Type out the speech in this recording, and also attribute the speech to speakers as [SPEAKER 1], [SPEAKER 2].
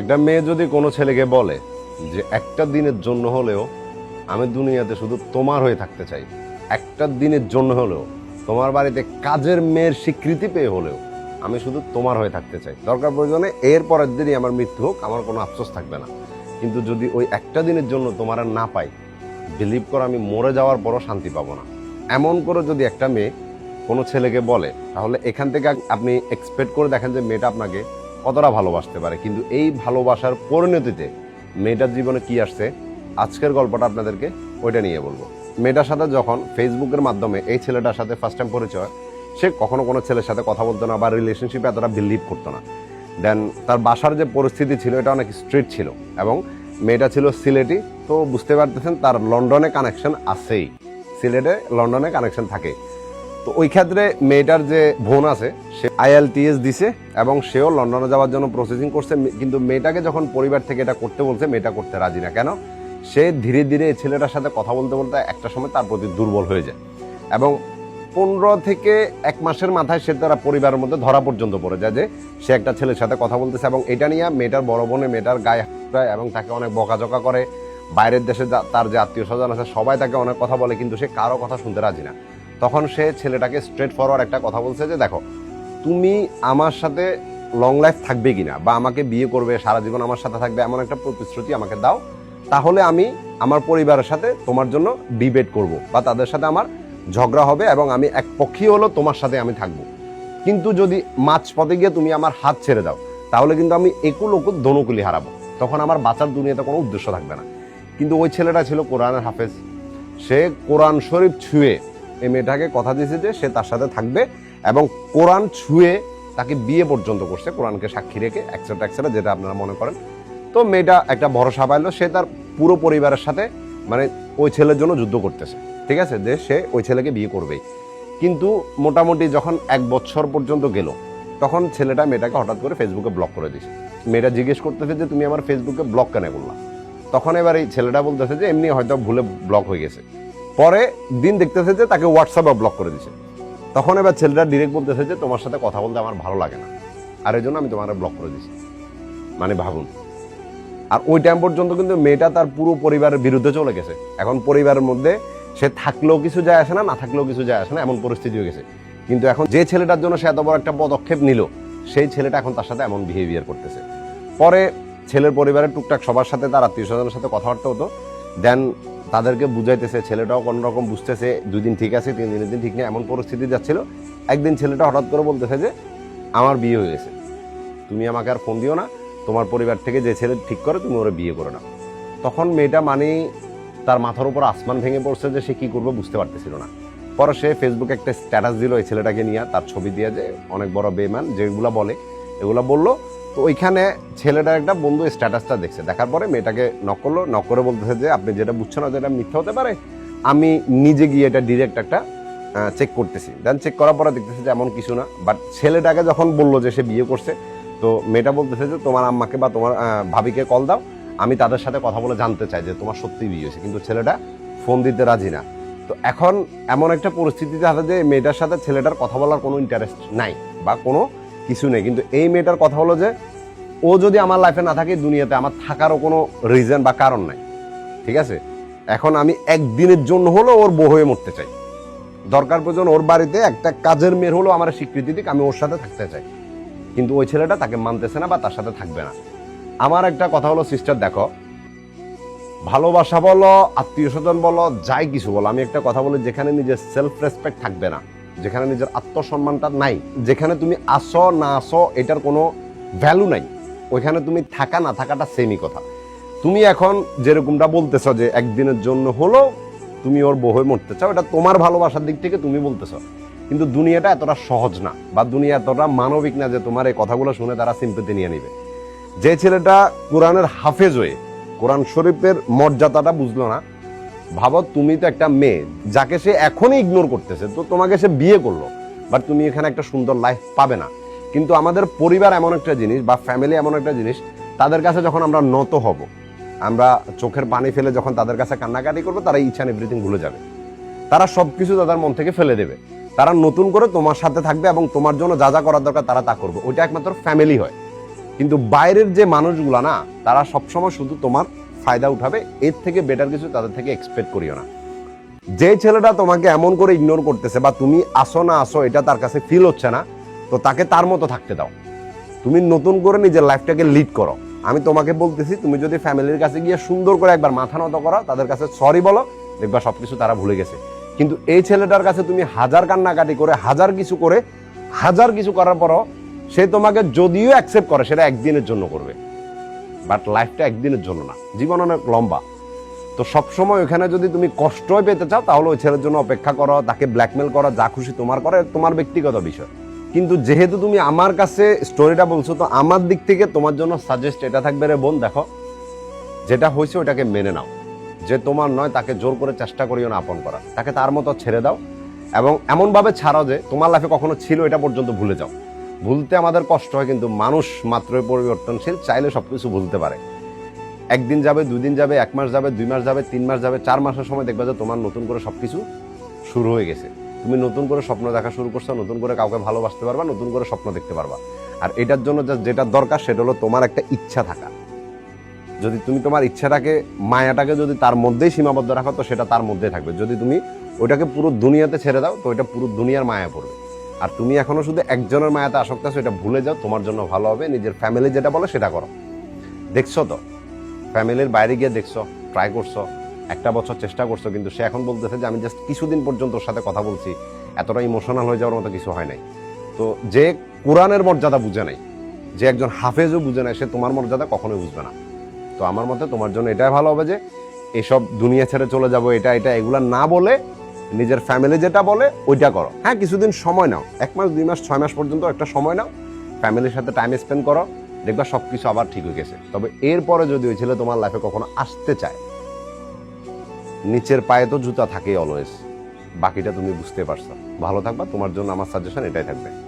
[SPEAKER 1] একটা মেয়ে যদি কোনো ছেলেকে বলে যে একটা দিনের জন্য হলেও আমি দুনিয়াতে শুধু তোমার হয়ে থাকতে চাই, একটা দিনের জন্য হলেও, তোমার বাড়িতে কাজের মেয়ের স্বীকৃতি পেয়ে হলেও আমি শুধু তোমার হয়ে থাকতে চাই। দরকার প্রয়োজনে এর পরের দিনই আমার মৃত্যু হোক, আমার কোনো আফসোস থাকবে না। কিন্তু যদি ওই একটা দিনের জন্য তোমার না পাই বিলিভ করো আমি মরে যাওয়ার পরও শান্তি পাবো না। এমন করে যদি একটা মেয়ে কোনো ছেলেকে বলে, তাহলে এখান থেকে আপনি এক্সপেক্ট করে দেখেন যে মেয়েটা আপনাকে কতটা ভালোবাসতে পারে, কিন্তু এই ভালোবাসার পরিণতিতে মেয়েটার জীবনে কি আসছে, আজকের গল্পটা আপনাদেরকে ওইটা নিয়ে বলব। মেয়েটার সাথে যখন ফেসবুকের মাধ্যমে এই ছেলেটার সাথে ফার্স্ট টাইম পরিচয়, সে কখনো কোনো ছেলের সাথে কথা বলতো না বা রিলেশনশিপে এতটা বিলিভ করতো না। দেন তার বাসার যে পরিস্থিতি ছিল, এটা অনেক স্ট্রিট ছিল এবং মেয়েটা ছিল সিলেটি, তো বুঝতে পারতেছেন তার লন্ডনে কানেকশন আছেই। সিলেটে লন্ডনে কানেকশন থাকে। তো ওই ক্ষেত্রে মেয়েটার যে বোন আছে, সে আইএলটিএস দিছে এবং সেও লন্ডনে যাওয়ার জন্য প্রসেসিং করছে। কিন্তু মেয়েটাকে যখন পরিবার থেকে এটা করতে বলছে, মেয়েটা করতে রাজি না। কেন? সে ধীরে ধীরে ছেলেটার সাথে কথা বলতে বলতে একটা সময় তার প্রতি দুর্বল হয়ে যায়। এবং পনেরো থেকে এক মাসের মাথায় সে তারা পরিবারের মধ্যে ধরা পর্যন্ত পড়ে যায় যে সে একটা ছেলের সাথে কথা বলতেছে এবং এটা নিয়ে মেয়েটার বড় বোনে মেয়েটার গায়ে হাত এবং তাকে অনেক বকাঝকা করে। বাইরের দেশে তার যে আত্মীয় স্বজন আছে, সবাই তাকে অনেক কথা বলে, কিন্তু সে কারও কথা শুনতে রাজি না। তখন সে ছেলেটাকে স্ট্রেট ফরওয়ার্ড একটা কথা বলছে যে, দেখো, তুমি আমার সাথে লং লাইফ থাকবে কিনা বা আমাকে বিয়ে করবে, সারা জীবন আমার সাথে থাকবে এমন একটা প্রতিশ্রুতি আমাকে দাও, তাহলে আমি আমার পরিবারের সাথে তোমার জন্য ডিবেট করব বা তাদের সাথে আমার ঝগড়া হবে এবং আমি এক পক্ষী হলো তোমার সাথে আমি থাকব। কিন্তু যদি মাঝ পথে গিয়ে তুমি আমার হাত ছেড়ে দাও, তাহলে কিন্তু আমি একুল ওকুল দনুকুলি হারাবো। তখন আমার বাঁচার দুনিয়াতে কোনো উদ্দেশ্য থাকবে না। কিন্তু ওই ছেলেটা ছিল কোরআনের হাফেজ। সে কোরআন শরীফ ছুঁয়ে এই মেয়েটাকে কথা দিয়েছে যে সে তার সাথে থাকবে এবং কোরআন ছুঁয়ে তাকে বিয়ে পর্যন্ত করছে, কোরআনকে সাক্ষী রেখে একসাথে একসাথে যেটা আপনারা মনে করেন। তো মেয়েটা একটা ভরসা পাইলো, সে তার পুরো পরিবারের সাথে মানে ওই ছেলের জন্য যুদ্ধ করতেছে, ঠিক আছে? যে সে ওই ছেলেকে বিয়ে করবেই। কিন্তু মোটামুটি যখন এক বছর পর্যন্ত গেল, তখন ছেলেটা মেয়েটাকে হঠাৎ করে ফেসবুকে ব্লক করে দিছে মেয়েটা জিজ্ঞেস করতেছে যে, তুমি আমার ফেসবুকে ব্লক কেন করলা? তখন এবার এই ছেলেটা বলতেছে যে, এমনি হয়তো ভুলে ব্লক হয়ে গেছে। পরে দিন দেখতেছে যে তাকে হোয়াটসঅ্যাপে ব্লক করে দিছে। তখন এবার ছেলেটা ডিরেক্ট বলতেছে যে, তোমার সাথে কথা বলতে আমার ভালো লাগে না। আর এই জন্য আমি তোমার ব্লক করে দিছি। মানে ভাবুন। আর ওই টাইম পর্যন্ত কিন্তু মেয়েটা তার পুরো পরিবারের বিরুদ্ধে চলে গেছে। এখন পরিবারের মধ্যে সে থাকলেও কিছু যায় আসে না না থাকলেও কিছু যায় আসে না, এমন পরিস্থিতি হয়ে গেছে। কিন্তু এখন যে ছেলেটার জন্য সে এত বড় একটা পদক্ষেপ নিল, সেই ছেলেটা এখন তার সাথে এমন বিহেভিয়ার করতেছে। পরে ছেলের পরিবারের টুকটাক সবার সাথে, তার আত্মীয় স্বজনের সাথে কথাবার্তা হতো। দেন তাদেরকে বুঝাইতেছে, ছেলেটাও কোনো রকম বুঝতেছে, দুই দিন ঠিক আছে, তিন দিনের দিন ঠিক নেই, এমন পরিস্থিতি যাচ্ছিল। একদিন ছেলেটা হঠাৎ করে বলতেছে যে, আমার বিয়ে হয়ে গেছে। তুমি আমাকে আর ফোন দিও না, তোমার পরিবার থেকে যে ছেলে ঠিক করে, তুমি ওরা বিয়ে করে না তখন মেয়েটা মানে তার মাথার উপর আসমান ভেঙে পড়ছে যে সে কী করবে বুঝতে পারতেছিল না। পরে সে ফেসবুকে একটা স্ট্যাটাস দিল এই ছেলেটাকে নিয়ে, তার ছবি দিয়ে যে অনেক বড় বেমান যেগুলো বলে, এগুলো বলল তো ওইখানে ছেলেটার একটা বন্ধু স্ট্যাটাসটা দেখছে। দেখার পরে মেয়েটাকে নক করল বলতেছে যে, আপনি যেটা বুঝছেন না যেটা মিথ্যা হতে পারে। আমি নিজে গিয়ে এটা ডিরেক্ট একটা চেক করতেছি। দেন চেক করার পরে দেখতেছে যে, এমন কিছু না। বাট ছেলেটাকে যখন বলল যে, সে বিয়ে করছে, তো মেয়েটা বলতেছে যে, তোমার আম্মাকে বা তোমার ভাবিকে কল দাও। আমি তাদের সাথে কথা বলে জানতে চাই যে, তোমার সত্যি বিয়ে হয়েছে। কিন্তু ছেলেটা ফোন দিতে রাজি না। তো এখন এমন একটা পরিস্থিতিতে হাতে যে, মেয়েটার সাথে ছেলেটার কথা বলার কোনো ইন্টারেস্ট নাই বা কোনো কিছু নেই। কিন্তু এই মেয়েটার কথা হলো যে, ও যদি আমার লাইফে না থাকে দুনিয়াতে, আমার থাকারও কোনো রিজন বা কারণ নাই। ঠিক আছে? এখন আমি একদিনের জন্য হলো ওর বউ হয়ে মরতে চাই। দরকার প্রয়োজন ওর বাড়িতে একটা কাজের মেয়ের হলো আমার স্বীকৃতি দিক, আমি ওর সাথে থাকতে চাই। কিন্তু ওই ছেলেটা তাকে মানতেছে না বা তার সাথে থাকবে না। আমার একটা কথা হলো সিস্টার দেখো। ভালোবাসা বলো আত্মীয় স্বজন বলো, যাই কিছু বলো, আমি একটা কথা বলি, যেখানে নিজের সেলফ রেসপেক্ট থাকবে না। যেখানে নিজের আত্মসম্মানটা নাই, যেখানে তুমি আসো, না আসো, এটার কোনো ভ্যালু নাই। ওইখানে তুমি থাকা, না থাকাটা সেমই কথা। তুমি এখন যেরকমটা বলতেছো যে একদিনের জন্য হলো, তুমি ওর বউ হয়ে মরতে চাও, এটা তোমার ভালোবাসার দিক থেকে তুমি বলতেছো। কিন্তু দুনিয়াটা এতটা সহজ না, বা দুনিয়া এতটা মানবিক না যে তোমার এই কথাগুলো শুনে তারা সিম্পতি নিয়ে নিবে। যে ছেলেটা কোরআনের হাফেজ হয়ে, কোরআন শরীফের মর্যাদাটা বুঝলো না ভাবো তুমি তো একটা মেয়ে, যাকে সে এখনই ইগনোর করতেছে, তো তোমাকে সে বিয়ে করল বাট তুমি এখানে একটা সুন্দর লাইফ পাবে না। কিন্তু আমাদের পরিবার এমন একটা জিনিস বা ফ্যামিলি এমন একটা জিনিস, তাদের কাছে যখন আমরা নত হব, আমরা চোখের পানি ফেলে যখন তাদের কাছে কান্নাকাটি করব, তারা ইচ্ছা এভরিথিং ভুলে যাবে। তারা সবকিছু তাদের মন থেকে ফেলে দেবে। তারা নতুন করে তোমার সাথে থাকবে এবং তোমার জন্য যা যা করার দরকার তারা তা করবে। ওইটা একমাত্র ফ্যামিলি হয়। কিন্তু বাইরের যে মানুষগুলা না, তারা সবসময় শুধু তোমার ফায়দা উঠাবে, এর থেকে বেটার কিছু তাদের থেকে এক্সপেক্ট করিও না। যে ছেলেটা তোমাকে এমন করে ইগনোর করতেছে বা তুমি আসো না আসো, এটা তার কাছে ফিল হচ্ছে না, তো তাকে তার মতো থাকতে দাও। তুমি নতুন করে নিজের লাইফটাকে লিড করো। আমি তোমাকে বলতেছি, তুমি যদি ফ্যামিলির কাছে গিয়ে সুন্দর করে একবার মাথা নত করো তাদের কাছে সরি বলো, দেখবা সবকিছু তারা ভুলে গেছে। কিন্তু এই ছেলেটার কাছে তুমি হাজার কান্নাকাটি করে, হাজার কিছু করে, হাজার কিছু করার পরও সে তোমাকে যদিও অ্যাকসেপ্ট করে, সেটা একদিনের জন্য করবে। বাট লাইফটা একদিনের জন্য না। জীবন অনেক লম্বা। তো সবসময় ওখানে যদি তুমি কষ্টই পেতে চাও, তাহলে ওই ছেলের জন্য অপেক্ষা করো, তাকে ব্ল্যাকমেল করো, যা খুশি তোমার করে তোমার ব্যক্তিগত বিষয়। কিন্তু যেহেতু তুমি আমার কাছে স্টোরিটা বলছো, তো আমার দিক থেকে তোমার জন্য সাজেস্ট এটা থাকবে রে বোন, দেখো। যেটা হয়েছে ওটাকে মেনে নাও। যে তোমার নয়, তাকে জোর করে চেষ্টা করিও না আপন করা তাকে তার মতো ছেড়ে দাও। এবং এমনভাবে ছাড়াও যে তোমার লাইফে কখনো ছিল এটা পর্যন্ত ভুলে যাও। ভুলতে আমাদের কষ্ট হয়, কিন্তু মানুষ মাত্রই পরিবর্তনশীল, চাইলে সব কিছু ভুলতে পারে। একদিন যাবে দুই দিন যাবে, এক মাস যাবে, দুই মাস যাবে, তিন মাস যাবে, চার মাসের সময় দেখবে যে তোমার নতুন করে সব কিছু শুরু হয়ে গেছে। তুমি নতুন করে স্বপ্ন দেখা শুরু করছ, নতুন করে কাউকে ভালোবাসতে পারবা, নতুন করে স্বপ্ন দেখতে পারবা। আর এটার জন্য যেটা দরকার সেটা হলো তোমার একটা ইচ্ছা থাকা। যদি তুমি তোমার ইচ্ছাটাকে, মায়াটাকে যদি তার মধ্যেই সীমাবদ্ধ রাখো, তো সেটা তার মধ্যেই থাকবে। যদি তুমি ওইটাকে পুরো দুনিয়াতে ছেড়ে দাও, তো ওইটা পুরো দুনিয়ার মায়া পড়বে। আর তুমি এখনও শুধু একজনের মায়াতে আসক্ত আছো, এটা ভুলে যাও, তোমার জন্য ভালো হবে, নিজের ফ্যামিলি যেটা বলে সেটা করো। দেখছ তো? ফ্যামিলির বাইরে গিয়ে দেখছ ট্রাই করছ, একটা বছর চেষ্টা করছ, কিন্তু সে এখন বলতেছে যে, আমি জাস্ট কিছুদিন পর্যন্ত ওর সাথে কথা বলছি, এতটা ইমোশনাল হয়ে যাওয়ার মতো কিছু হয় নাই। তো যে কোরআনের মর্যাদা বুঝে নাই, যে একজন হাফেজও বুঝে নাই, সে তোমার মর্যাদা কখনোই বুঝবে না। তো আমার মতে তোমার জন্য এটাই ভালো হবে যে, এসব দুনিয়া ছেড়ে চলে যাব, এটা এটা, এগুলা না বলে নিজের ফ্যামিলি যেটা বলে, ওইটা করো। হ্যাঁ কিছুদিন সময় নাও। এক মাস, দুই মাস, ছয় মাস পর্যন্ত একটা সময় নাও। ফ্যামিলির সাথে টাইম স্পেন্ড করো। দেখবা সবকিছু আবার ঠিক হয়ে গেছে। তবে এরপরে যদি ওই ছেলে তোমার লাইফে কখনো আসতে চায়, নিচের পায়ে তো জুতা থাকেই অলওয়েজ বাকিটা তুমি বুঝতে পারছ। ভালো থাকবা, তোমার জন্য আমার সাজেশন এটাই থাকবে।